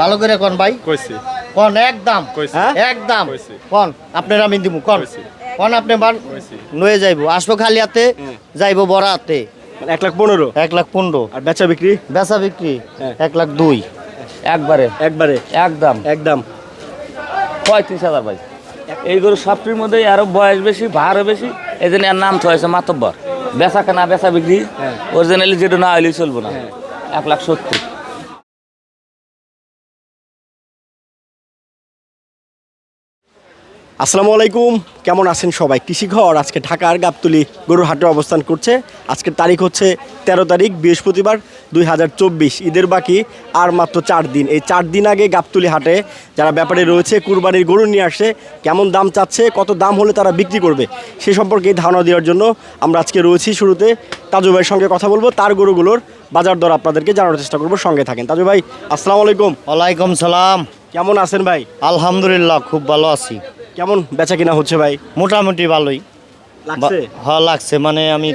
ভালো করে কোন ভাই? কইছি। কোন একদম? কইছি। হ্যাঁ? একদম? কইছি। কোন? আপনার আমি দিব কোন? কইছি। কোন আপনি বান। নয়ে যাইবো? আসব খালি হাতে হ্যাঁ। যাইবো বড় হাতে মানে এক লাখ পনেরো? এক লাখ পনেরো। আর বেচা বিক্রি? বেচা বিক্রি হ্যাঁ। এক লাখ দুই। একবারে। একবারে? একদম। একদম। পঁয়ত্রিশ হাজার ভাই। এই গরু সবটির মধ্যে আরও বয়স বেশি ভারও বেশি এই জন্য এর নাম থয়েছে মাতব্বর। বেচা কেনা বেচা বিক্রি হ্যাঁ। অরিজিনালি যেটা না হইলেই চলবো না। এক লাখ সত্তর। আসসালামু আলাইকুম। কেমন আছেন সবাই? কৃষিঘর আজকে ঢাকার গাবতলি গরুর হাটে অবস্থান করছে। আজকের তারিখ হচ্ছে তেরো তারিখ বৃহস্পতিবার দুই হাজার চব্বিশ। ঈদের বাকি আর মাত্র চার দিন। এই চার দিন আগে গাবতলি হাটে যারা ব্যাপারে রয়েছে কুরবানির গরু নিয়ে আসে কেমন দাম চাচ্ছে কত দাম হলে তারা বিক্রি করবে সে সম্পর্কে ধারণা দেওয়ার জন্য আমরা আজকে রয়েছি শুরুতে তাজু ভাইয়ের সঙ্গে কথা বলব। তার গরুগুলোর বাজার দর আপনাদেরকে জানানোর চেষ্টা করব। সঙ্গে থাকেন। তাজু ভাই আসসালামু আলাইকুম। ওয়ালাইকুম সালাম। কেমন আছেন ভাই? আলহামদুলিল্লাহ খুব ভালো আছি। কেমন বেচা কিনা হচ্ছে ভাই? মোটামুটি ভালোই। লাগছে? হ্যাঁ লাগছে। মানে আমি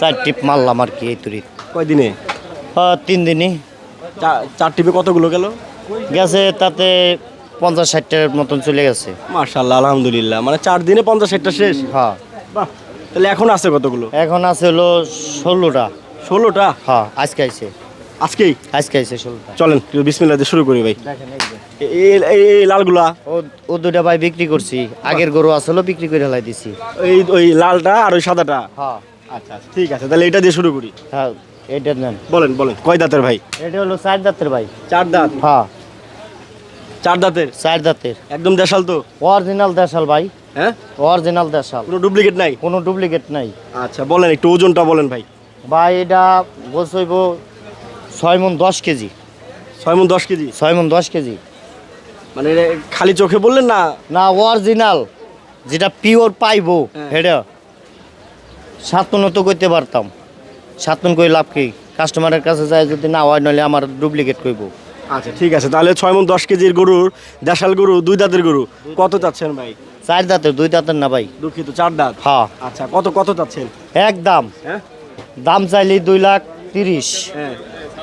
চার টিপ মারলাম আর কি এই তুরি। কয়দিনে? হ্যাঁ তিন দিনই। চার টিপে কতগুলো গেল? গেছে তাতে পঞ্চাশ ষাটটার মতন চলে গেছে। মার্শাল্লাহ আলহামদুলিল্লাহ। মানে চার দিনে পঞ্চাশ ষাটটা শেষ? হ্যাঁ। বাহ তাহলে এখন আছে কতগুলো? এখন আছে হলো ষোলোটা। ষোলোটা? হ্যাঁ আজকে আইছে। আজকেই? আজকে আইছে ষোলোটা চলেন বিসমিল্লাহ দিয়ে শুরু করি ভাই। এই লালগুলা? ও দুটা ভাই বিক্রি করছি। আগের গরু আসলো বিক্রি করে হেলাই দিছি। এই ওই লালটা আর ওই সাদাটা? হ্যাঁ। আচ্ছা আচ্ছা ঠিক আছে তাহলে এটা দিয়ে শুরু করি। হ্যাঁ এটা নেন। বলেন বলেন কয় দাঁতের ভাই? এটা হলো চার দাঁতের ভাই। চার দাঁত? হ্যাঁ। চার দাঁতের? চার দাঁতের। একদম দেশাল তো? অরিজিনাল দেশাল ভাই। হ্যাঁ? অরিজিনাল দেশাল। কোনো ডুপ্লিকেট নাই? কোনো ডুপ্লিকেট নাই। আচ্ছা বলেন একটু ওজনটা বলেন ভাই। ভাই এটা বসইব ছয় মন দশ কেজি। ছয় মন দশ কেজি? ছয় মন দশ কেজি। মানে এটা খালি চোখে বললেন না? না অরিজিনাল যেটা পিওর পাইবো হ্যাঁ। হেডা। সাতন তো করতে পারতাম। সাতন কই লাভ কি? কাস্টমারের কাছে যায় যদি না হয় নইলে আমার ডুপ্লিকেট কইব। আচ্ছা ঠিক আছে। তাহলে ছয় মন দশ কেজির গরুর দেশাল গরু দুই দাঁতের গরু কত চাচ্ছেন ভাই? চার দাঁতের দুই দাঁতের না ভাই। দুঃখিত চার দাঁত? হ্যাঁ। আচ্ছা কত কত চাচ্ছেন? এক দাম। হ্যাঁ? দাম চাইলি দুই লাখ তিরিশ। হ্যাঁ।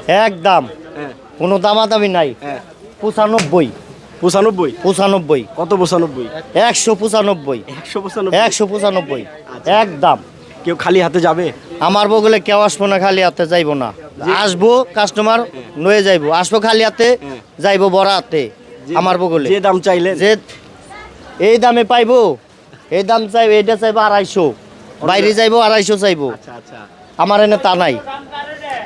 এক দাম হ্যাঁ। কোনো দামাদামি নাই। হ্যাঁ। পঁচানব্বই। পঁচানব্বই? পঁচানব্বই। কত পঁচানব্বই? একশো পঁচানব্বই। একশো পঁচানব্বই? একশো পঁচানব্বই। আচ্ছা। এক দাম কেউ খালি হাতে যাবে? আমার বগলে কেউ আসব না খালি হাতে যাইবো না। আসব কাস্টমার নয়ে যাইবো। আসব খালি হাতে হ্যাঁ। যাইবো বড় হাতে আমার বগলে যে দাম চাইলে যে এই দামে পাইবো। এই দাম চাইব এটা চাইব আড়াইশো। বাইরে যাইবো আড়াইশো চাইব। আচ্ছা আচ্ছা। আমার এনে তা নাই।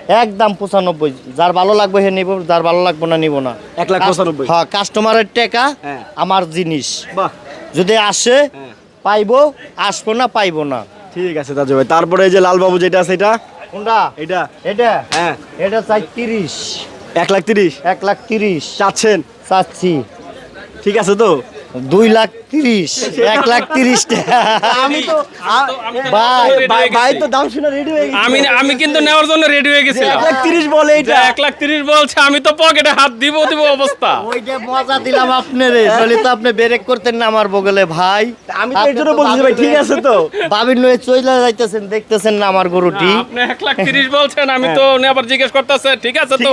একদম পঁচানব্বই। যার ভালো লাগবে হে নিব যার ভালো লাগবে না নিব না। এক লাখ পঁচানব্বই। হ্যাঁ কাস্টমারের টাকা হ্যাঁ। আমার জিনিস। বাহ। যদি আসে হ্যাঁ। পাইবো আসব না পাইবো না। ঠিক আছে তাজু ভাই। তারপরে এই যে লালবাবু যেটা আছে এটা? কোনটা? এটা। এটা? হ্যাঁ। এটা চাই তিরিশ। এক লাখ তিরিশ? এক লাখ তিরিশ। চাচ্ছেন? চাচ্ছি। ঠিক আছে তো? দুই লাখ তিরিশ এক লাখ তিরিশ আমি তো ভাই তো দাম শুনে রেডি হয়ে আমি আমি কিন্তু নেওয়ার জন্য রেডি হয়ে গেছিলাম। এক লাখ তিরিশ বলে এটা এক লাখ তিরিশ বলছে আমি তো পকেটে হাত দিব দিব অবস্থা। ওইটা মজা দিলাম আপনারে। তো আপনি ব্রেক করতেন না আমার বগলে ভাই। আমি তো এর জন্য বলছি ভাই ঠিক আছে তো। বাবির নয়ে চইলা যাইতেছেন দেখতেছেন না আমার গরুটি। আপনি এক লাখ তিরিশ বলছেন আমি তো আবার জিজ্ঞেস করতেছে ঠিক আছে তো?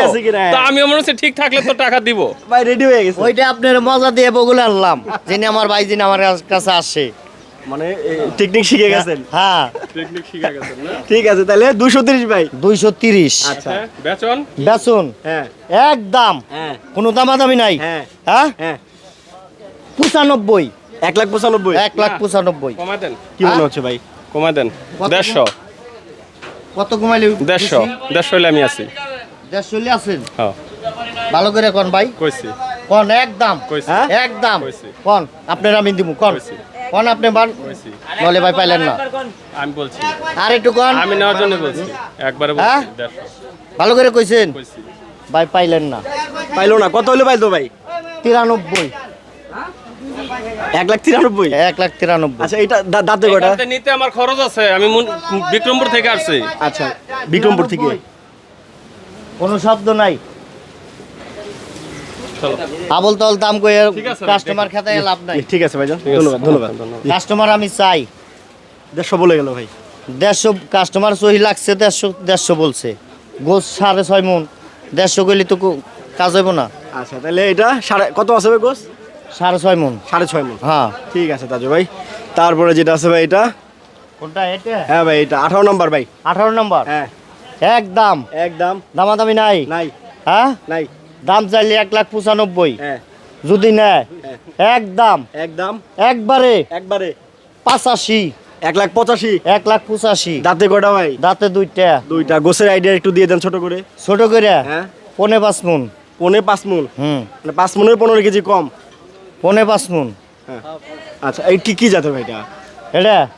আমিও মনে হচ্ছে ঠিক থাকলে তো টাকা দিব। ভাই রেডি হয়ে গেছে। ওইটা আপনার মজা দিয়ে বগলে আনলাম। যিনি আমার ভাই যিনি আমার কাছে আসে। মানে টেকনিক শিখে গেছেন? হ্যাঁ। টেকনিক শিখে গেছেন না? ঠিক আছে তাহলে দুশো তিরিশ ভাই। দুইশো তিরিশ। আচ্ছা। হ্যাঁ, বেচন? হ্যাঁ। একদম হ্যাঁ। কোনো দামাদামি নাই। হ্যাঁ। হ্যাঁ? হ্যাঁ। লাখ পঁচানব্বই। এক লাখ পঁচানব্বই। কমা দেন। কি মনে হচ্ছে ভাই? কমা দেন। কত? দেড়শো। কত কমাইলে দেড়শো। দেড়শো হলে আমি আছি। দেড়শো হলে আছেন? হ্যাঁ। ভালো করে কোন ভাই। কইছি। কোন একদম। কইছি। হ্যাঁ? একদম। কইছি। কোন আপনার আমি দিব কোন? কইছি। কোন আপনি বান কইছি। নলে ভাই পাইলেন না। আমি বলছি। আর একটু কোন? আমি নেওয়ার জন্য বলছি। একবারে হ্যাঁ? বলছি ভালো করে কইছেন? ভাই পাইলেন না। পাইলো না। কত হলে পাইতো ভাই? তিরানব্বই। এক লাখ তিরানব্বই? এক লাখ তিরানব্বই। আচ্ছা এটা দাঁতে থেকে নিতে আমার খরচ আছে। আমি মুন- বিক্রমপুর থেকে আসছি। আচ্ছা বিক্রমপুর থেকে? কোনো শব্দ নাই। আবল তল দাম কই কাস্টমার খাতায় লাভ নাই। ঠিক আছে ভাইজান ধন্যবাদ ধন্যবাদ ধন্যবাদ। কাস্টমার আমি চাই। দেড়শো বলে গেল ভাই। দেড়শো কাস্টমার সহি লাগছে দেড়শো দেড়শো বলছে। গোস সাড়ে ছয় মন। দেড়শো গেলে তো কাজ হইব না। আচ্ছা তাহলে এটা সাড়ে কত আছে ভাই গোস সাড়ে ছয় মন। সাড়ে ছয় মন। হ্যাঁ। ঠিক আছে তাজু ভাই। তারপরে যেটা আছে ভাই এটা? কোনটা এটা? হ্যাঁ ভাই এটা আঠারো নম্বর ভাই। আঠারো নম্বর? হ্যাঁ। একদম একদম দামাদামি নাই? নাই। হ্যাঁ? নাই। দাম চাইলে এক লাখ পঁচানব্বই। হ্যাঁ। যদি নেয় হ্যাঁ। একদম একদম একবারে। একবারে। পাঁচাশি। এক লাখ পঁচাশি। এক লাখ পঁচাশি। দাঁতে কটা ভাই? দাঁতে দুইটা। দুইটা। গোসের আইডিয়া একটু দিয়ে দেন ছোট করে। ছোট করে? হ্যাঁ। পনে পাঁচ মন। পনে পাঁচ মন। হুম। মানে পাঁচ মনের পনেরো কেজি কম। পনে পাঁচ মন। হ্যাঁ। আচ্ছা এই কি কি জাতের ভাই এটা? এটা?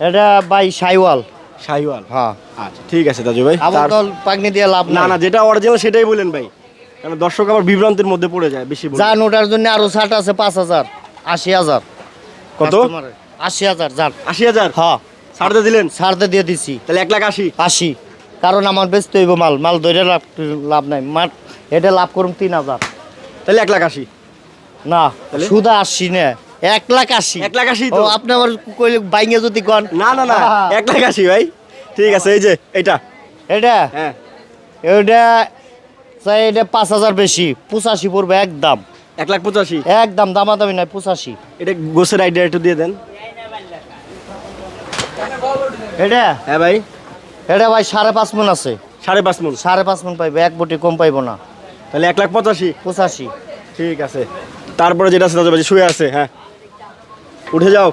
এটা বাই সাইওয়াল। শাহিওয়াল হ্যাঁ। আচ্ছা ঠিক আছে তাজু ভাই। আবার পাকনি দিয়ে লাভ না না না যেটা অরিজিনাল সেটাই বলেন ভাই। কারণ দর্শক আবার বিভ্রান্তির মধ্যে পড়ে যায় বেশি। যান ওটার জন্য আরও ছাট আছে পাঁচ হাজার আশি হাজার। কত? আশি হাজার যান আশি হাজার? হ্যাঁ। ছাড়তে দিলেন? ছাড়তে দিয়ে দিছি। তাহলে এক লাখ আশি। আশি। কারণ আমার বেচতে হইব মাল। মাল ধরে লাভ লাভ নাই। মাল এটা লাভ করুম তিন হাজার। তাহলে এক লাখ আশি। না? সুদা আশি নে। এক লাখ আশি। এক লাখ আশি তো। আপনি আমার কইলে বাইঙ্গে যদি কন। না না না। এক লাখ আশি ভাই। ঠিক আছে এই যে এইটা। এটা হ্যাঁ। এটা চাই এটা পাঁচ হাজার বেশি। পঁচাশি পড়বে একদম। এক লাখ পঁচাশি? একদম দামাদামি নাই পঁচাশি। এটা গোসের আইডিয়া একটু দিয়ে দেন। এটা? হ্যাঁ ভাই। এটা ভাই সাড়ে পাঁচ মন আছে। সাড়ে পাঁচ মন? সাড়ে পাঁচ মন পাইবে এক বটি কম পাইবো না। তাহলে এক লাখ পঁচাশি? পঁচাশি। ঠিক আছে। তারপরে যেটা আছে দাদু শুয়ে আছে হ্যাঁ। উঠে যাও।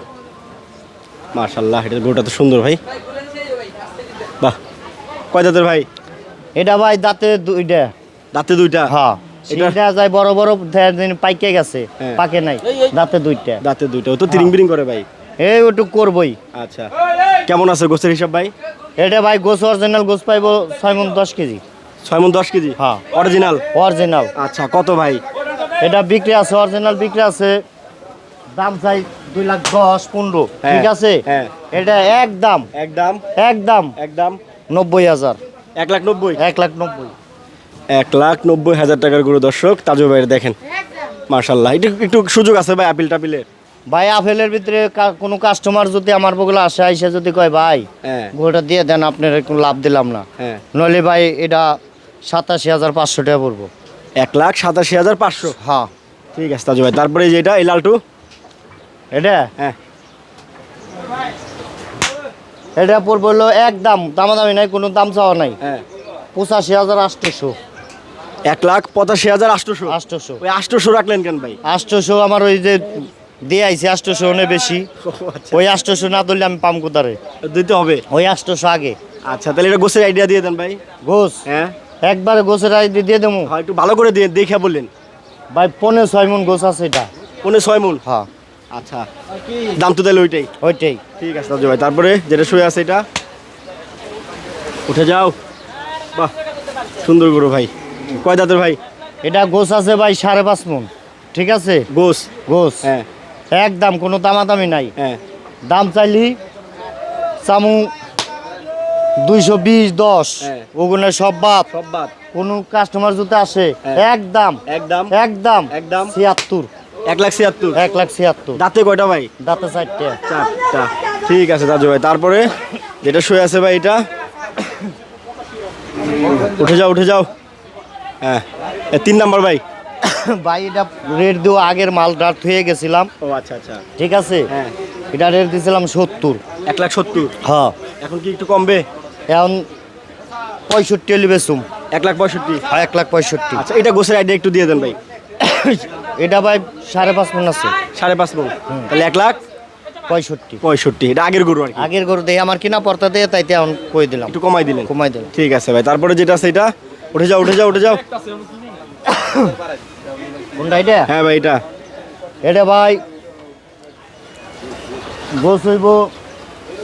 মার্শাল্লাহ এটা গোটা তো সুন্দর ভাই। বাহ। কয় দাঁতের ভাই? এটা ভাই দাঁতে দুইটা। দাঁতে দুইটা? হ্যাঁ। এটা- যায় বড় বড় পাইকে গেছে হ্যাঁ। পাকে নাই দাঁতে দুইটা। দাঁতে দুইটা। ও তো তিরিং বিরিং করে ভাই? এই ওটুক করবই। আচ্ছা। কেমন আছে গোসের হিসাব ভাই? এটা ভাই গোস অরিজিনাল গোস পাইবো ছয় মন দশ কেজি। ছয় মন দশ কেজি? হ্যাঁ। অরিজিনাল? অরিজিনাল। আচ্ছা কত ভাই? এটা বিক্রি আছে অরিজিনাল বিক্রি আছে দাম চাই দুই লাখ দশ পনেরো। হ্যাঁ, ঠিক আছে? হ্যাঁ। এটা একদম একদম একদম একদম নব্বই হাজার। এক লাখ নব্বই? এক লাখ নব্বই। এক লাখ নব্বই হাজার টাকার গরু দর্শক তাজু ভাইয়ের দেখেন। মার্শাল্লাহ একটু একটু সুযোগ আছে ভাই আপিল টাপিলের? ভাই আপেলের ভিতরে কোনো কাস্টমার যদি আমার বগুলো আসে আইসে যদি কয় ভাই হ্যাঁ। গোটা দিয়ে দেন আপনার কোনো লাভ দিলাম না। হ্যাঁ। নইলে ভাই এটা সাতাশি হাজার পাঁচশো টাকা পড়ব। এক লাখ সাতাশি হাজার পাঁচশো? হ্যাঁ। ঠিক আছে তাজু ভাই তারপরে এই যে এটা এই লালটু? এটা? হ্যাঁ। এটা পড়ব হলো একদম দামাদামি নাই কোনো দাম চাওয়া নাই। হ্যাঁ। পঁচাশি হাজার আটশোশো এক লাখ পঁচাশি হাজার আটশোশো আটশোশো ওই আটশোশো রাখলেন কেন ভাই? আটশোশো আমার ওই যে দিয়ে আইছে আটশোশো অনেক বেশি। আচ্ছা। ওই আটশোশো না তুললে আমি পাম কোথারে? দিতে হবে। ওই আটশোশো আগে। আচ্ছা তাহলে এটা গোসের আইডিয়া দিয়ে দেন ভাই। গোস হ্যাঁ। একবারে গোসের আই দিয়ে দেবো। হ্যাঁ একটু ভালো করে দিয়ে দেখে বললেন। ভাই পনেরো ছয় মন গোস আছে এটা। পনে ছয় মন? হ্যাঁ। আচ্ছা দাম তো তাহলে ওইটাই। ওইটাই। ঠিক আছে তাজু ভাই তারপরে যেটা শুয়ে আছে এটা। উঠে যাও। বাহ সুন্দর গরু ভাই। কয় দাঁতের ভাই? এটা গোস আছে ভাই সাড়ে পাঁচ মন ঠিক আছে? গোস? গোস। হ্যাঁ। একদম কোনো দামাদামি নাই। হ্যাঁ। দাম চাইলি চামু দুইশো বিশ দশ। হ্যাঁ। ওগুলো সব বাদ। সব বাদ। কোনো কাস্টমার যদি আসে হ্যাঁ। একদম একদম একদম একদম। ছিয়াত্তর। এক লাখ ছিয়াত্তর। এক লাখ ছিয়াত্তর। দাঁতে কয়টা ভাই? দাঁতে চারটে। চারটা। ঠিক আছে দাদু ভাই। তারপরে যেটা শুয়ে আছে ভাই এটা। উঠে যাও উঠে যাও। হ্যাঁ। তিন নাম্বার ভাই। ভাই এটা রেট দিয়ে আগের মাল ডাট হয়ে গেছিলাম। ও আচ্ছা আচ্ছা। ঠিক আছে? হ্যাঁ। এটা রেট দিয়েছিলাম সত্তর। এক লাখ সত্তর? হ্যাঁ। এখন কি একটু কমবে? এখন পঁয়ষট্টি এলি বেসুম এক লাখ পঁয়ষট্টি? হ্যাঁ এক লাখ পঁয়ষট্টি। আচ্ছা এটা গোসের আইডিয়া একটু দিয়ে দেন ভাই। এটা ভাই সাড়ে পাঁচ মন আছে। সাড়ে পাঁচ মন। তাহলে এক লাখ? পঁয়ষট্টি। পঁয়ষট্টি। এটা আগের গরু আর আগের গরু দিয়ে আমার কিনা পড়তা দিয়ে তাইতে এখন কই দিলাম। একটু কমাই দিলেন। কমাই দিলাম। ঠিক আছে ভাই তারপরে যেটা আছে এটা? উঠে যাও উঠে যাও উঠে যাও। কোনটা এটা? হ্যাঁ ভাই এটা। এটা ভাই। গোস হইব।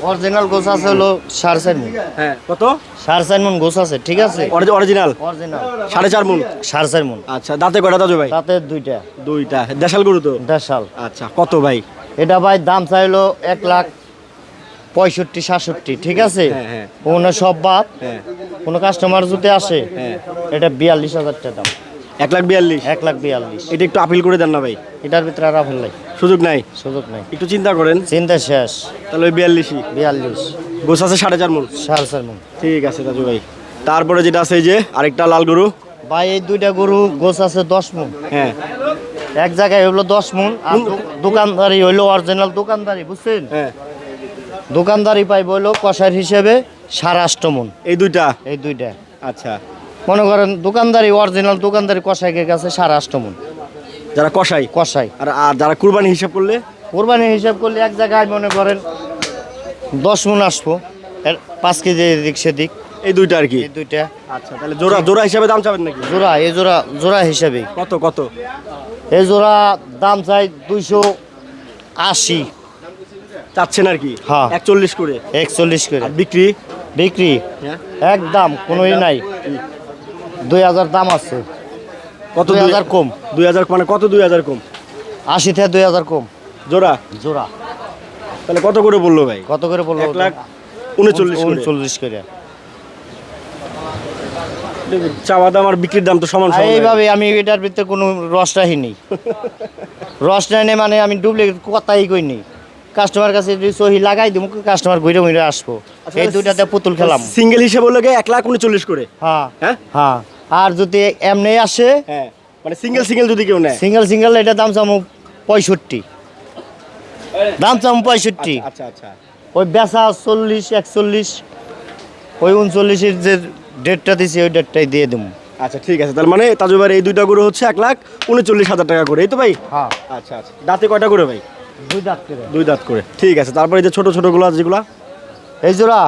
অরিজিনাল গোস আছে হলো সাড়ে চার মন হ্যাঁ কত? সাড়ে চার মন গোস আছে ঠিক আছে? অরিজিনাল অরিজিনাল সাড়ে চার মন সাড়ে চার মন আচ্ছা দাঁতে কয়টা দাজু ভাই? তাতে দুইটা। দুইটা। দেশাল গরু তো? দেশাল। আচ্ছা কত ভাই? এটা ভাই দাম চাইলো এক লাখ পঁয়ষট্টি সাতষট্টি ঠিক আছে? হ্যাঁ, হ্যাঁ। সব বাদ হ্যাঁ। কোনো কাস্টমার যদি আসে হ্যাঁ। এটা বিয়াল্লিশ হাজার টাকা দাম। এক লাখ বিয়াল্লিশ? এক লাখ বিয়াল্লিশ। এটা একটু আপিল করে দেন না ভাই। এটার ভিতরে আর আফেল নাই। সুযোগ নাই? সুযোগ নাই। একটু চিন্তা করেন। চিন্তা শেষ। তাহলে ওই বিয়াল্লিশই? বিয়াল্লিশ। গোছ আছে সাড়ে চার মন? সাড়ে চার মন। ঠিক আছে দাজু ভাই। তারপরে যেটা আছে এই যে আরেকটা লাল গরু। ভাই এই দুইটা গরু গোছ আছে দশ মন। হ্যাঁ। এক জায়গায় হইল দশ মন আর দোকানদারি হইল অরিজিনাল দোকানদারি বুঝছেন? হ্যাঁ। দোকানদারি পাইব হইল কষার হিসেবে সাড়ে আষ্ট মন। এই দুইটা? এই দুইটা। আচ্ছা। মনে করেন দোকানদারি অরিজিনাল দোকানদারি কষাইকের কাছে সাড়ে আষ্ট মন। যারা কষাই কষাই। আর আর যারা কুরবানি হিসাব করলে? কোরবানি হিসাব করলে এক জায়গায় মনে করেন দশ মন আসব। এর পাঁচ কেজি এদিক সেদিক। এই দুইটা আর কি? এই দুইটা। আচ্ছা তাহলে জোড়া জোড়া হিসাবে দাম চাবেন নাকি? জোড়া এই জোড়া জোড়া হিসাবে কত কত? এই জোড়া দাম চাই দুইশো আশি। চাচ্ছেন আর কি? হ্যাঁ। একচল্লিশ করে। একচল্লিশ করে। আর বিক্রি? বিক্রি? হ্যাঁ। একদম কোনোই নাই। দুই হাজার দাম আছে। কত দুই হাজার কম। দুই হাজার মানে কত দুই হাজার কম? আশি থেকে দুই হাজার কম। জোড়া? জোড়া। তাহলে কত করে বলল ভাই? কত করে বলল এক লাখ উনচল্লিশ উনচল্লিশ করে। চাওয়া দাম আর বিক্রির দাম তো সমান এইভাবে আমি এটার ভিতরে কোনো রস রাখি নেই রস নেই মানে আমি ডুপ্লিকেট কথাই কই নেই কাস্টমার কাছে যদি সহি লাগাই দিব কাস্টমার ঘুরে ঘুরে আসব। এই দুইটাতে পুতুল খেলাম। সিঙ্গেল হিসেবে বলল এক লাখ উনচল্লিশ করে। হ্যাঁ হ্যাঁ? হ্যাঁ। আর যদি এমনি আসে হ্যাঁ মানে সিঙ্গেল সিঙ্গেল যদি কেউ নেয়। সিঙ্গেল সিঙ্গেল এটা দাম চামু পঁয়ষট্টি। দাম চামু পঁয়ষট্টি। আচ্ছা আচ্ছা ওই বেচা চল্লিশ একচল্লিশ ওই উনচল্লিশের যে ডেটটা দিছি ওই ডেটটাই দিয়ে দেবো আচ্ছা ঠিক আছে। তার মানে তাজুবার এই দুইটা গরু হচ্ছে এক লাখ উনচল্লিশ হাজার টাকা করে। এই তো ভাই? হ্যাঁ। আচ্ছা আচ্ছা। দাঁতে কয়টা করে ভাই? দুই দাঁত করে। দুই দাঁত করে। ঠিক আছে তারপরে এই যে ছোট ছোটগুলো যেগুলো? এই জোড়া?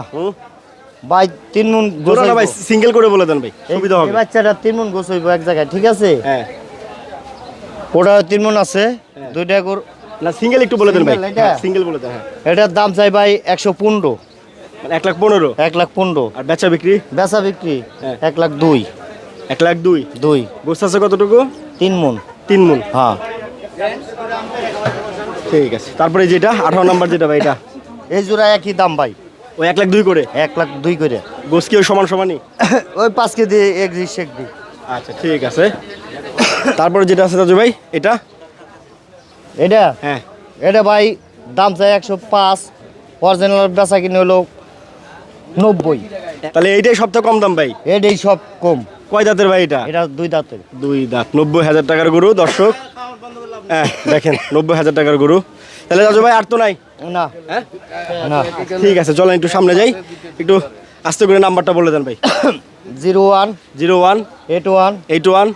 ভাই তিন মন জোড়া না ভাই সিঙ্গেল করে বলে দেন ভাই সুবিধা হবে। এই বাচ্চাটা তিন মন গোছ হইব এক জায়গায় ঠিক আছে? হ্যাঁ। ওটা তিন মন আছে দুইটা গর। না সিঙ্গেল একটু বলে দেন ভাই। সিঙ্গেল বলে দেন হ্যাঁ। এটার দাম চাই ভাই একশো পনেরো। মানে এক লাখ পনেরো? এক লাখ পনেরো। আর বেচা বিক্রি? বেচা বিক্রি হ্যাঁ। এক লাখ দুই। এক লাখ দুই? দুই। গোস্ত আছে কতটুকু? তিন মন। তিন মন। হ্যাঁ। ঠিক আছে। তারপরে যেটা আঠারো নাম্বার যেটা ভাই এটা? এই জোড়া একই দাম ভাই। ওই এক লাখ দুই করে? এক লাখ দুই করে। গোস কি ওই সমান সমানই? ওই পাঁচ কেজি এক দিস এক দি। আচ্ছা ঠিক আছে। তারপরে যেটা আছে দাদু ভাই এটা? এটা? হ্যাঁ। এটা ভাই দাম চাই একশো পাঁচ। অরিজিনাল বেচা কিনে হলো নব্বই। তাহলে এইটাই সবথেকে কম দাম ভাই? এটাই সব কম। কয় দাঁতের ভাই এটা? এটা দুই দাঁতের। দুই দাঁত। নব্বই হাজার টাকার গরু দর্শক। দেখেন নব্বই হাজার টাকার গরু। তাহলে দাদু ভাই আর তো নাই? না। হ্যাঁ? না। ঠিক আছে চলেন একটু সামনে যাই। একটু আস্তে করে নাম্বারটা বলে দেন ভাই। Zero one zero one eight one eight one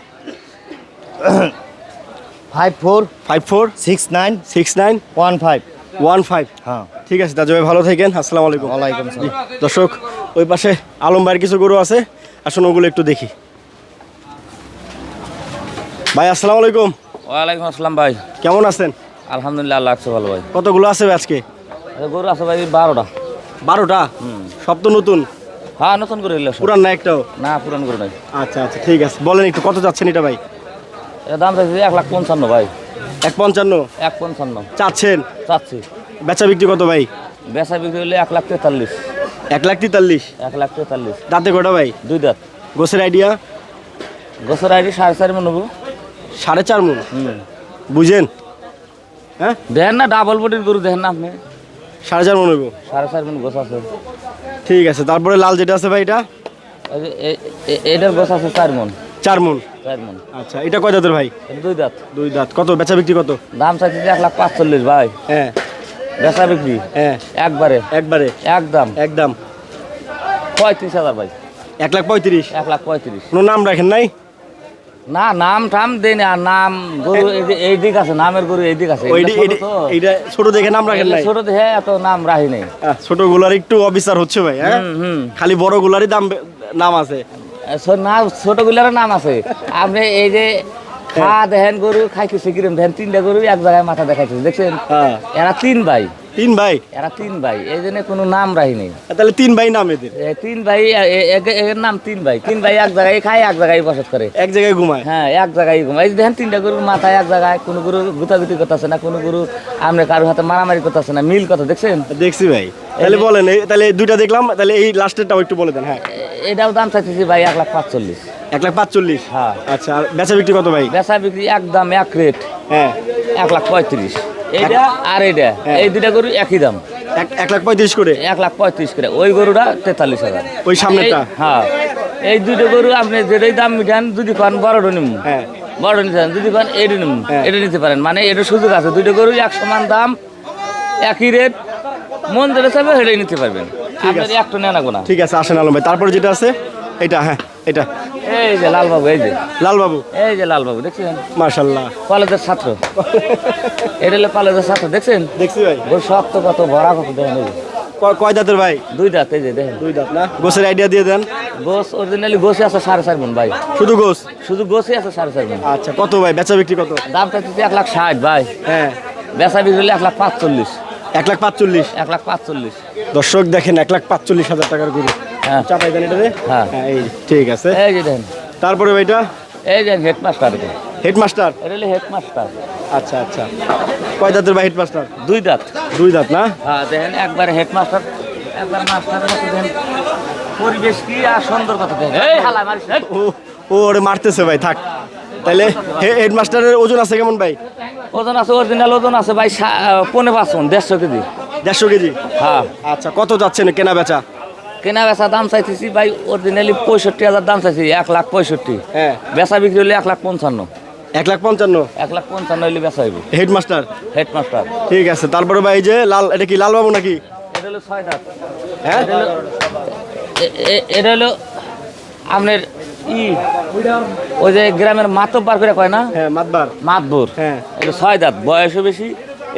five four five four six nine six nine one five. One five. হ্যাঁ। ঠিক আছে দাদু ভাই ভালো থাকেন। আসসালামু আলাইকুম। ওয়ালাইকুম দর্শক ওই পাশে আলম ভাইয়ের কিছু গরু আছে। আসুন ওগুলো একটু দেখি। ভাই আসসালামু আলাইকুম। ওয়ালাইকুম আসসালাম ভাই। কেমন আছেন? আলহামদুলিল্লাহ আল্লাহ আছে ভালো ভাই। কতগুলো আছে আজকে? গরু আছে ভাই বারোটা। বারোটা? সব তো নতুন? হ্যাঁ নতুন করে এলো পুরান না একটাও? না পুরান করে নাই। আচ্ছা আচ্ছা ঠিক আছে। বলেন একটু কত যাচ্ছেন এটা ভাই? এটা দাম চাইছি এক লাখ পঞ্চান্ন ভাই। এক পঞ্চান্ন? এক পঞ্চান্ন। চাচ্ছেন? চাচ্ছি। বেচা বিক্রি কত ভাই? বেচা বিক্রি হলে এক লাখ তেতাল্লিশ। এক লাখ তেতাল্লিশ? এক লাখ তেতাল্লিশ। দাঁতে কটা ভাই? দুই দাঁত। গোসের আইডিয়া? গোসের আইডি সাড়ে চারি মন নেব। সাড়ে চার মন। বুঝেন? হ্যাঁ? দেখেন না ডাবল বডির গরু দেখেন না আপনি। সাড়ে চার মন হইব। সাড়ে চার মন গোছ আছে। ঠিক আছে তারপরে লাল যেটা আছে ভাই এটা? এটার গোছ আছে চার মন। চার মন। চার মন। আচ্ছা এটা কয় দাঁতের ভাই? দুই দাঁত। দুই দাঁত। কত? বেচা বিক্রি কত? দাম চাইছি এক লাখ পাঁচচল্লিশ ভাই। হ্যাঁ। বেচা বিক্রি। হ্যাঁ। একবারে। একবারে? একদম একদম পঁয়ত্রিশ হাজার ভাই। এক লাখ পঁয়ত্রিশ। এক লাখ পঁয়ত্রিশ। কোনো নাম রাখেন নাই? না নাম টাম দেই না আর নাম গরু এই দিক আছে নামের গরু এই দিক আছে ছোট এইটা ছোট দেখে নাম রাখেন নাই? ছোট দেখে এত নাম রাখি নেই। ছোটগুলার একটু অবিচার হচ্ছে ভাই হ্যাঁ। খালি বড় গুলারই দাম নাম আছে। না ছোটগুলার নাম আছে। আপনি এই যে খা দেখেন গরু খাইতেছে কিরম দেখেন তিনটা গরু এক জায়গায় মাথা দেখাইছে দেখছেন? হ্যাঁ। এরা তিন ভাই। তিন ভাই? এরা তিন ভাই এই জন্য কোনো নাম রাখি নেই তাহলে তিন ভাই নাম এদের? তিন ভাই এর নাম তিন ভাই। তিন ভাই এক জায়গায় খায় এক জায়গায় বসত করে। এক জায়গায় ঘুমায়? হ্যাঁ এক জায়গায় ঘুমায়। দেখেন তিনটা গরুর মাথায় এক জায়গায় কোনো গরু গুতাগুতি করতেছে না কোনো গরু আমরা কারোর হাতে মারামারি করতেছে না মিল কথা দেখছেন? দেখছি ভাই। তাহলে বলেন তাহলে দুইটা দেখলাম তাহলে এই লাস্টেরটাও একটু বলে দেন হ্যাঁ। এটাও দাম চাইতেছি ভাই এক লাখ পাঁচচল্লিশ। এক লাখ পাঁচচল্লিশ? হ্যাঁ। আচ্ছা বেচা বিক্রি কত ভাই? বেচা বিক্রি একদম এক রেট। হ্যাঁ। এক লাখ পঁয়ত্রিশ। এইটা আর এইটা হ্যাঁ। এই দুইটা গরু একই দাম। এক লাখ পঁয়ত্রিশ করে? এক লাখ পঁয়ত্রিশ করে ওই গরুটা তেতাল্লিশ হাজার। ওই সামনেরটা? এই- হ্যাঁ এই দুটো গরু আপনি যেটাই দাম মিঠান যদি খান বড়টা নিম। হ্যাঁ। বড় নিতে যদি খান এটা নিম হ্যাঁ। এটা নিতে পারেন। মানে এটা সুযোগ আছে দুটো গরু এক সমান দাম একই রেট মন যেটা চাইবে সেটাই নিতে পারবেন। আপনার একটা নেন না। ঠিক আছে আসেন আলম ভাই। তারপরে যেটা আছে? এটা হ্যাঁ এটা। এই যে লালবাবু এই যে। লালবাবু? এই যে লালবাবু দেখছেন? মার্শাল্লাহ কলেজের ছাত্র। এটা হলো কলেজের ছাত্র দেখছেন? দেখছি ভাই। ওর শক্ত কত ভরা কত দেখেন কয় দাঁতের ভাই? দুই দাঁত এই যে দেখেন। দুই দাঁত না? গোসের আইডিয়া দিয়ে দেন। গোস অরিজিনালি গোসে আছে সাড়ে চার মন ভাই। শুধু গোস? শুধু গোসে আছে সাড়ে চার মন আচ্ছা কত ভাই? বেচা বিক্রি কত? দাম চাইতেছি এক লাখ ষাট ভাই। হ্যাঁ। বেচা বিক্রি হলে এক লাখ পাঁচচল্লিশ। এক লাখ পাঁচচল্লিশ। এক লাখ পাঁচচল্লিশ। দর্শক দেখেন এক লাখ পাঁচচল্লিশ হাজার টাকার গরু। চাপাই দেন এটাতে হ্যাঁ। হ্যাঁ এই ঠিক আছে। এই যে দেখেন তারপরে ভাইটা? এই যে হেডমাস্টার এটা হেডমাস্টার? এটা হলো হেডমাস্টার। আচ্ছা আচ্ছা। কয় দাঁতের ভাই হেডমাস্টার? দুই দাঁত। দুই দাঁত না? হ্যাঁ দেখেন একবার হেডমাস্টার একবার মাস্টারের মতো দেখেন পরিবেশ কি আর সুন্দর কথা দেখেন এই হালা মারিস ও ওরে মারতেছে ভাই থাক। তাহলে হেডমাস্টারের ওজন আছে কেমন ভাই? ওজন আছে অরিজিনাল ওজন আছে ভাই পনেরো পাঁচ দেড়শো কেজি। দেড়শো কেজি? হ্যাঁ। আচ্ছা কত যাচ্ছেন কেনা বেচা কেনা বেচা দাম চাইতেছি ভাই অরিজিনালি পঁয়ষট্টি হাজার দাম চাইছি এক লাখ পঁয়ষট্টি। হ্যাঁ। বেচা বিক্রি হলে এক লাখ পঞ্চান্ন। এক লাখ পঞ্চান্ন? এক লাখ পঞ্চান্ন হলে বেচা হইব। হেডমাস্টার? হেডমাস্টার। ঠিক আছে তারপরে ভাই যে লাল এটা কি লালবাবু নাকি? এটা হলো ছয় দাঁত। হ্যাঁ? এটা হলো আপনার ই ওই যে গ্রামের মাতব্বার করে কয় না? হ্যাঁ মাতবার মাতবুর হ্যাঁ। এটা ছয় দাঁত বয়সও বেশি।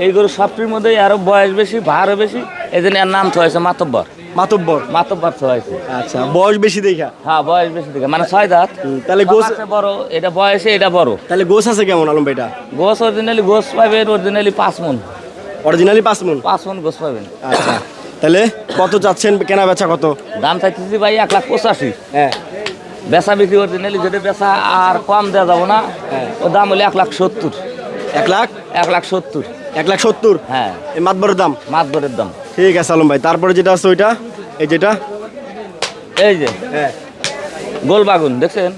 এই গরু সবটির মধ্যে আরও বয়স বেশি ভারও বেশি। এই জন্য এর নাম থয়েছে মাতব্বর। মাতব্বর। মাতব্বর থয়েছে আচ্ছা বয়স বেশি দেখা? হ্যাঁ বয়স বেশি থেকে মানে ছয় দাঁত। তাহলে গোস- বড় এটা বয়সে এটা বড়। তাহলে গোস আছে কেমন আলম ভাইটা গোস অরিজিনালি গোস পাবেন অরিজিনালি পাঁচ মন। অরিজিনালি পাঁচ মন? পাঁচ মন গোস পাবেন আচ্ছা তাহলে কত চাচ্ছেন? কেনা বেচা কত? দাম চাইতেছি ভাই এক লাখ পঁচাশি। হ্যাঁ। বেচা বিক্রি অরিজিনালি যদি বেচা আর কম দেওয়া যাব না ও দাম হলে এক লাখ সত্তর। এক লাখ? এক লাখ সত্তর। এক লাখ সত্তর? হ্যাঁ। এই মাতবরের দাম? মাতবরের দাম। ঠিক আছে আলম ভাই। তারপরে যেটা আছে ওইটা? এই যেটা? এই যে। হ্যাঁ। গোল বাগুন দেখছেন?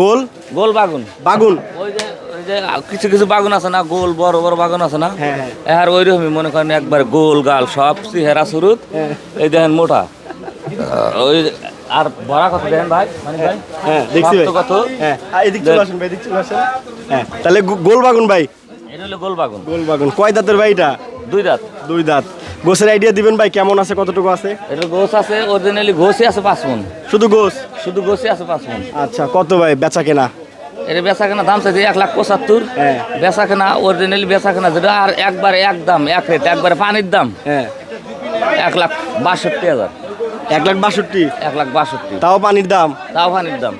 গোল? গোল বাগুন। বাগুন? ওই যে ওই যে কিছু কিছু বাগুন আছে না? গোল বড় বড় বাগুন আছে না? হ্যাঁ হ্যাঁ। আর ওই রকমই মনে করেন একবার গোল গাল সব চেহারা শুরুত হ্যাঁ। এই দেখেন মোটা। ওই আর ভরা কত দেখেন ভাই মানে ভাই। হ্যাঁ দেখছি ভাই। কত হ্যাঁ। এদিক চলে আসুন ভাই এদিক চলে আসুন। হ্যাঁ তাহলে গোল বাগুন ভাই? এটা হলো গোল বাগুন। গোল বাগুন। কয় দাঁতের ভাই এটা? দুই দাঁত। দুই দাঁত। গোসের আইডিয়া দিবেন ভাই কেমন আছে কতটুকু আছে? এটা গোস আছে অরিজিনালি গোসই আছে পাঁচ মন। শুধু গোস? শুধু গোসই আছে পাঁচ মন। আচ্ছা কত ভাই বেচা কেনা? এটা বেচা কেনা দাম চাইছে এক লাখ পঁচাত্তর। হ্যাঁ। বেচা কেনা অরিজিনালি বেচা কেনা যেটা আর একবারে এক দাম এক রেট একবারে পানির দাম। হ্যাঁ। এক লাখ বাষট্টি হাজার। এক লাখ বাষট্টি? এক লাখ বাষট্টি। তাও পানির দাম? তাও পানির দাম।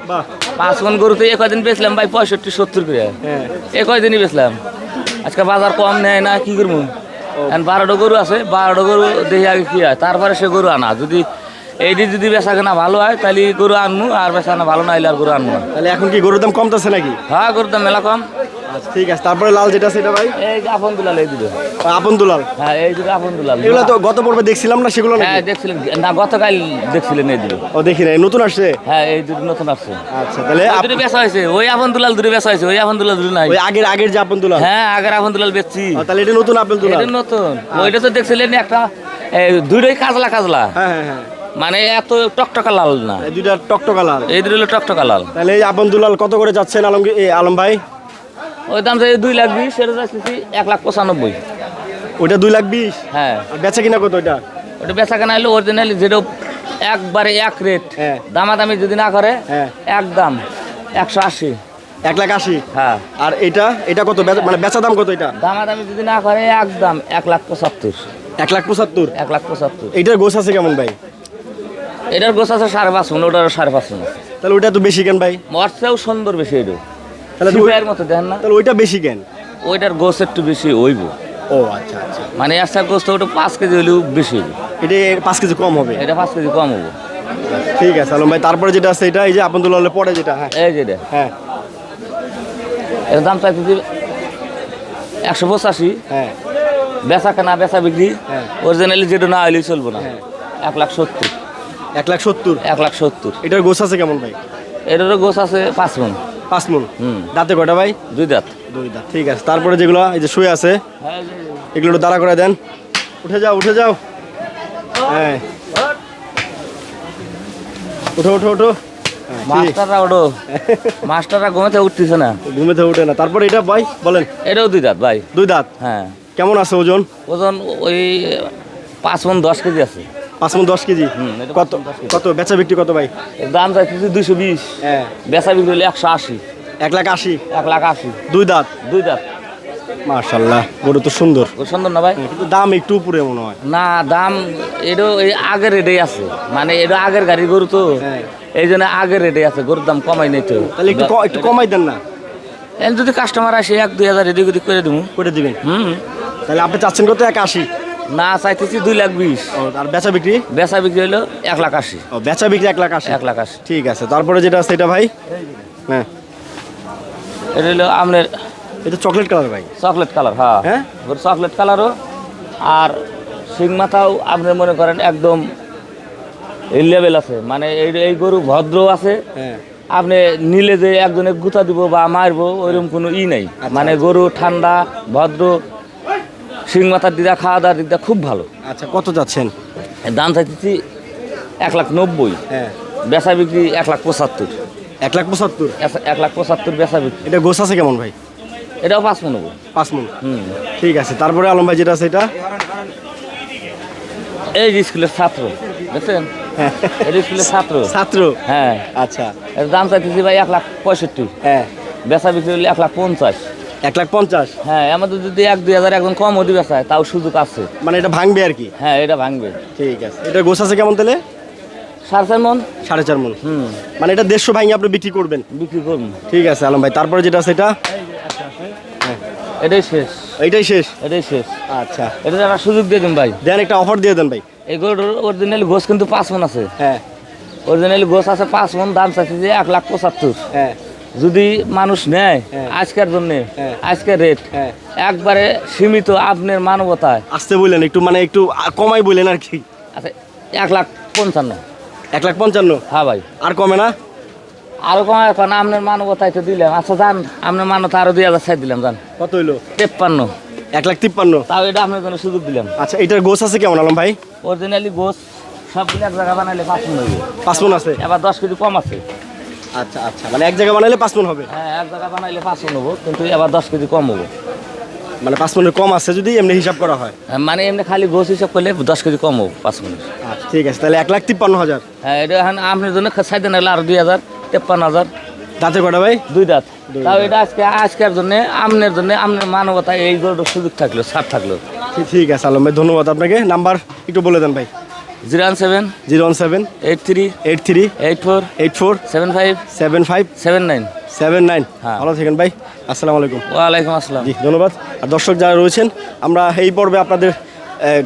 পাঁচ মন গরুতে এ কদিন বেচলাম ভাই পঁয়ষট্টি সত্তর করে। হ্যাঁ। এ কয়দিনই বেচলাম? আজকে বাজার কম নেয় না কি করব? বারোটা গরু আছে বারোটা গরু দেখি আগে কি হয়। তারপরে সে গরু আনা। যদি এইটি যদি বেচা কেনা ভালো হয় তাহলে গরু আনব আর বেচা কেনা ভালো না হলে আর গরু আনব তাহলে এখন কি গরুর দাম কমতেছে নাকি? হ্যাঁ গরুর দাম মেলা কম। ঠিক আছে তারপরে লাল যেটা সেটা ভাই? এই যে আপন দুলাল এই দুটো। আপন দুলাল? হ্যাঁ এই দুটো আপন দুলাল। এগুলো তো গত পর্বে দেখছিলাম না সেগুলো হ্যাঁ দেখছিলেন না গতকাল দেখছিলেন এই দুটো। ও দেখি নাই নতুন আসছে? হ্যাঁ এই দুটো নতুন আসছে। আচ্ছা তাহলে ওই আপ- দুটো বেচা হয়েছে। ওই আপন দুলাল দুটো বেচা হয়েছে ওই আপন দুলাল দুটো নাই। ওই আগের আগের যে আপন দুলাল? হ্যাঁ আগের আপন দুলাল বেচছি। তাহলে এটা নতুন আপন দুলাল। এটা নতুন। ওইটা তো দেখছিলেন একটা দুটোই কাজলা কাজলা। হ্যাঁ হ্যাঁ হ্যাঁ। মানে এত টকটকা লাল না। এই দুইটা টকটকা লাল। এই দুটো হলো টকটকা লাল। তাহলে এই আপন দুলাল কত করে যাচ্ছেন আলম এ, আলম ভাই? ওই দাম চাই দুই লাখ বিশ সেটা যাচ্ছি এক লাখ পঁচানব্বই। ওইটা দুই লাখ বিশ? হ্যাঁ। বেচা কিনা কত ওইটা? ওটা বেচা কেনা হলো অরিজিনালি যেটা একবারে এক রেট হ্যাঁ। দামাদামি যদি না করে হ্যাঁ। এক দাম একশো আশি। এক লাখ আশি? হ্যাঁ। আর এটা? এটা কত? মানে বেচা দাম কত এটা? দামাদামি যদি না করে এক দাম এক লাখ পঁচাত্তর। এক লাখ পঁচাত্তর? এক লাখ পঁচাত্তর। এইটার গোছ আছে কেমন ভাই? এটার গোছ আছে সাড়ে পাঁচ ওটার সাড়ে পাঁচ তাহলে ওইটা তো বেশি কেন ভাই? মরছেও সুন্দর বেশি এটা তাহলে ওই- মতো দেখেন না। তাহলে ওইটা বেশি কেন? ওইটার গোছ একটু বেশি হইব। ও আচ্ছা আচ্ছা। মানে একটা গোস্ত ওটা পাঁচ কেজি হলেও বেশি হইব। এটা পাঁচ কেজি কম হবে? এটা পাঁচ কেজি কম হব ঠিক আছে আলম ভাই তারপরে যেটা আছে এটা এই যে আপন দুলালে পরে যেটা হ্যাঁ। এই যে এটা হ্যাঁ। এর দাম চাইতেছি একশো পঁচাশি। হ্যাঁ। বেচা কেনা বেচা বিক্রি। হ্যাঁ। অরিজিনালি যেটা না হলেই চলবো না। এক লাখ সত্তর। এক লাখ সত্তর? এক লাখ সত্তর। এটার গোছ আছে কেমন ভাই? এটারও গোছ আছে পাঁচ মন। পাঁচ মন দাঁতে কয়টা ভাই? দুই দাঁত। দুই দাঁত ঠিক আছে। তারপরে যেগুলো এই যে শুয়ে আছে এগুলো একটু দাঁড়া করে দেন। উঠে যাও উঠে যাও। হ্যাঁ উঠো উঠো উঠো। মাস্টাররা ওডো মাস্টাররা ঘুমেতে উঠতেছে না। উঠে না। তারপর এটা ভাই বলেন। এটাও দুই দাঁত ভাই। দুই দাঁত? হ্যাঁ। কেমন আছে ওজন? ওজন ওই পাঁচ মন দশ কেজি আছে। পাঁচ মন দশ কেজি? কত। কত বেচা বিক্রি কত ভাই? দাম চাইতেছি দুইশো বিশ। হ্যাঁ। বেচা বিক্রি হলে একশো আশি। এক লাখ আশি? এক লাখ আশি। দুই দাঁত? দুই দাঁত। মার্শাল্লাহ গরু তো সুন্দর। সুন্দর না ভাই? কিন্তু দাম একটু উপরে মনে হয়। না দাম এটাও এই আগের রেটেই আছে। মানে এটা আগের গাড়ির গরু তো। হ্যাঁ। এই জন্য আগের রেটে আছে গরুর দাম কমাই নেই তো। তাহলে একটু একটু কমাই দেন না। যদি কাস্টমার আসে এক দুই হাজার এদিক ওদিক করে দেবো করে দিবেন। হুম। তাহলে আপনি চাচ্ছেন কত? এক আশি। না চাইতেছি দুই লাখ বিশ। আর বেচা বিক্রি? বেচা বিক্রি হলো এক লাখ আশি। ও বেচা বিক্রি এক লাখ আশি? এক লাখ আশি। ঠিক আছে তারপরে যেটা আছে এটা ভাই? হ্যাঁ। এটা হলো আপনার এটা চকলেট কালার ভাই। চকলেট কালার হ্যাঁ। হ্যাঁ? চকলেট কালারও। আর শিং মাথাও আপনি মনে করেন একদম এই লেভেল আছে। মানে এই এই গরু ভদ্র আছে। হ্যাঁ। আপনি নিলে যে একজনে গুতা দিব বা মারবো ওইরকম কোনো ই নাই। মানে গরু ঠান্ডা ভদ্র শিং মাথার দিদা খাওয়া দাওয়ার দিদা খুব ভালো। আচ্ছা কত যাচ্ছেন? দাম চাইতেছি এক লাখ নব্বই। হ্যাঁ। বেচা বিক্রি এক লাখ পঁচাত্তর। এক লাখ পঁচাত্তর? এক- লাখ পঁচাত্তর বেচা বিক্রি। এটা গোছ আছে কেমন ভাই? এটাও পাঁচ মনে নেব পাঁচ মন। হুম। ঠিক আছে তারপরে আলম ভাই যেটা আছে এটা? এই স্কুলের ছাত্র বুঝছেন এই স্কুলের ছাত্র। ছাত্র? হ্যাঁ। আচ্ছা। এর দাম চাইতেছি ভাই এক লাখ পঁয়ষট্টি। হ্যাঁ। বেচা বিক্রি হলে এক লাখ পঞ্চাশ। এক লাখ পঞ্চাশ? হ্যাঁ আমাদের যদি এক দুই হাজার একদম কম অধি বেচায় তাও সুযোগ আছে। মানে এটা ভাঙবে আর কি? হ্যাঁ এটা ভাঙবে। ঠিক আছে। এটা গোছ আছে কেমন তাহলে? সাড়ে চার মন। সাড়ে চার মন। হুম। মানে এটা দেড়শো ভাঙে আপনি বিক্রি করবেন? বিক্রি করুন। ঠিক আছে আলম ভাই। তারপরে যেটা আছে এটা? এটাই শেষ। এইটাই শেষ? এটাই শেষ। আচ্ছা। এটা একটা সুযোগ দিয়ে দিন ভাই। দেন একটা অফার দিয়ে দেন ভাই। এই গরুর অরিজিনাল গোস কিন্তু পাঁচ মন আছে। হ্যাঁ। অরিজিনাল গোস আছে পাঁচ মন দাম চাইছে যে এক লাখ পঁচাত্তর। হ্যাঁ। যদি মানুষ নেয় হ্যাঁ। আজকের জন্য হ্যাঁ। আজকের রেট হ্যাঁ। একবারে সীমিত আপনার মানবতায়। আসতে বললেন একটু মানে একটু কমাই বললেন আর কি। আচ্ছা এক লাখ পঞ্চান্ন। এক লাখ পঞ্চান্ন? হ্যাঁ ভাই। আর কমে না? আরও কম এখন আপনার মানবতায় তো দিলাম। আচ্ছা যান আপনার মানবতা আরও দুই হাজার সাইড দিলাম যান। কত হইল? তেপ্পান্ন। এক লাখ তিপ্পান্ন? তাও এটা আপনার জন্য সুযোগ দিলাম। আচ্ছা এটার গোছ আছে কেমন আলম ভাই? অরিজিনালি গোস সবগুলো এক জায়গা বানাইলে পাঁচ মন পাঁচ মন আছে। এবার দশ কেজি কম আছে। আচ্ছা আচ্ছা। মানে এক জায়গায় বানাইলে পাঁচ মন হবে? হ্যাঁ এক জায়গা বানাইলে পাঁচ মন হব কিন্তু এবার দশ কেজি কম হব। মানে পাঁচ মনের কম আছে যদি এমনি হিসাব করা হয়? হ্যাঁ, মানে এমনি খালি গোস হিসাব করলে দশ কেজি কম হব পাঁচ মন আচ্ছা ঠিক আছে। তাহলে এক লাখ তিপ্পান্ন হাজার। হ্যাঁ এটা এখন আপনার জন্য ছাই দেন হলে আরও দুই হাজার তেপ্পান্ন হাজার। দাঁতে কটা ভাই? দুই দাঁত। তাও এটা আজকে আজকের জন্য আমনের জন্য আমনের মানবতায় এই সুযোগ থাকল ছাড় থাকল। ঠিক- ঠিক আছে আলম ভাই ধন্যবাদ আপনাকে। নাম্বার একটু বলে দেন ভাই। Zero one seven zero one seven eight three eight three eight four eight four seven five seven five seven nine seven nine হ্যাঁ। ভালো থাকেন ভাই আসসালামু আলাইকুম। ওয়ালাইকুম আসসালাম। জি ধন্যবাদ। আর দর্শক যারা রয়েছেন আমরা এই পর্বে আপনাদের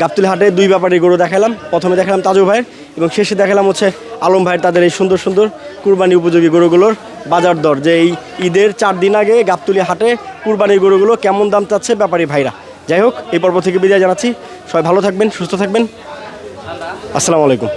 গাবতুল হাটে দুই ব্যাপারে গরু দেখালাম। প্রথমে দেখালাম তাজু ভাইয়ের এবং শেষে দেখালাম হচ্ছে আলম ভাইয়ের তাদের এই সুন্দর সুন্দর কুরবানি উপযোগী গরুগুলোর বাজার দর। যে এই ঈদের চার দিন আগে গাবতুলি হাটে কুরবানির গরুগুলো কেমন দাম চাচ্ছে ব্যাপারী ভাইরা। যাই হোক এই পর্ব থেকে বিদায় জানাচ্ছি। সবাই ভালো থাকবেন সুস্থ থাকবেন। আসসালামু আলাইকুম।